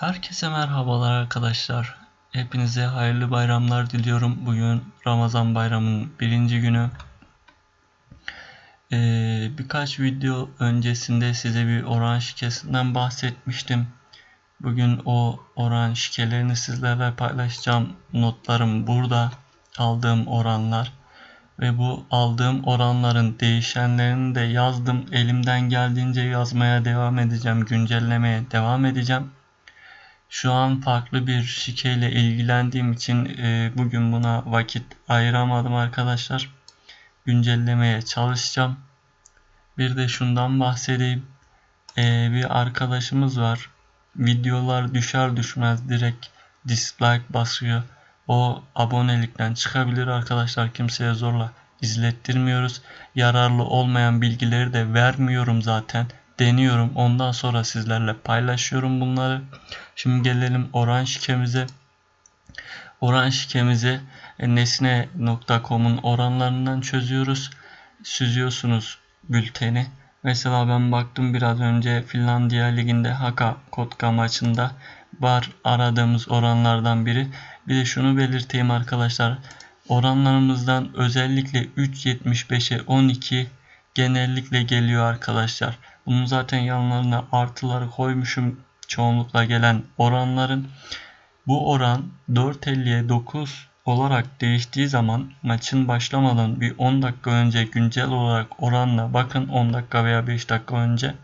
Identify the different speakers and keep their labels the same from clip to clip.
Speaker 1: Herkese merhabalar arkadaşlar. Hepinize hayırlı bayramlar diliyorum. Bugün Ramazan bayramının birinci günü. Ee, birkaç video öncesinde size bir oran şikesinden bahsetmiştim. Bugün o oran şikelerini sizlerle paylaşacağım. Notlarım burada. Aldığım oranlar. Ve bu aldığım oranların değişenlerini de yazdım. Elimden geldiğince yazmaya devam edeceğim. Güncellemeye devam edeceğim. Şu an farklı bir şikeyle ilgilendiğim için e, bugün buna vakit ayıramadım arkadaşlar. Güncellemeye çalışacağım. Bir de şundan bahsedeyim. E, bir arkadaşımız var. Videolar düşer düşmez direkt dislike basıyor. O abonelikten çıkabilir arkadaşlar. Kimseye zorla izlettirmiyoruz. Yararlı olmayan bilgileri de vermiyorum zaten deniyorum. Ondan sonra sizlerle paylaşıyorum bunları. Şimdi gelelim oran şikemize. Oran şikemizi nesne.com'un oranlarından çözüyoruz. Süzüyorsunuz bülteni. Mesela ben baktım biraz önce Finlandiya Ligi'nde Haka Kotka maçında var aradığımız oranlardan biri. Bir de şunu belirteyim arkadaşlar. Oranlarımızdan özellikle 3.75'e 12 genellikle geliyor arkadaşlar. Bunun zaten yanlarına artıları koymuşum çoğunlukla gelen oranların. Bu oran 4.50'ye 9 olarak değiştiği zaman maçın başlamadan bir 10 dakika önce güncel olarak oranla bakın 10 dakika veya 5 dakika önce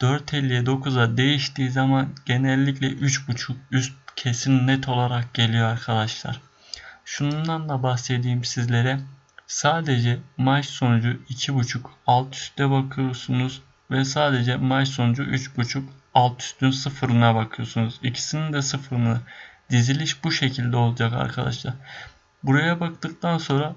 Speaker 1: 4.50'ye 9'a değiştiği zaman genellikle 3.5 üst kesin net olarak geliyor arkadaşlar. Şundan da bahsedeyim sizlere. Sadece maç sonucu 2.5 alt üstte bakıyorsunuz ve sadece maç sonucu 3.5 alt üstün sıfırına bakıyorsunuz. İkisinin de sıfırını diziliş bu şekilde olacak arkadaşlar. Buraya baktıktan sonra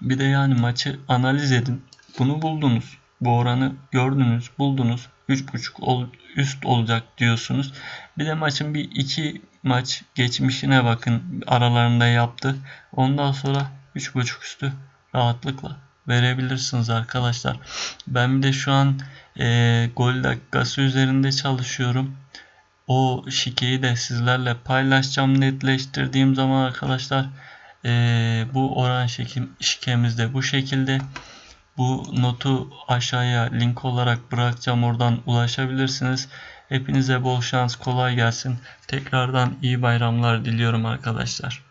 Speaker 1: bir de yani maçı analiz edin. Bunu buldunuz. Bu oranı gördünüz, buldunuz. 3.5 ol, üst olacak diyorsunuz. Bir de maçın bir iki maç geçmişine bakın. Aralarında yaptı. Ondan sonra 3.5 üstü rahatlıkla verebilirsiniz arkadaşlar. Ben bir de şu an e, gol dakikası üzerinde çalışıyorum. O şikeyi de sizlerle paylaşacağım netleştirdiğim zaman arkadaşlar e, bu oran şekim, şikemiz de bu şekilde. Bu notu aşağıya link olarak bırakacağım oradan ulaşabilirsiniz. Hepinize bol şans kolay gelsin. Tekrardan iyi bayramlar diliyorum arkadaşlar.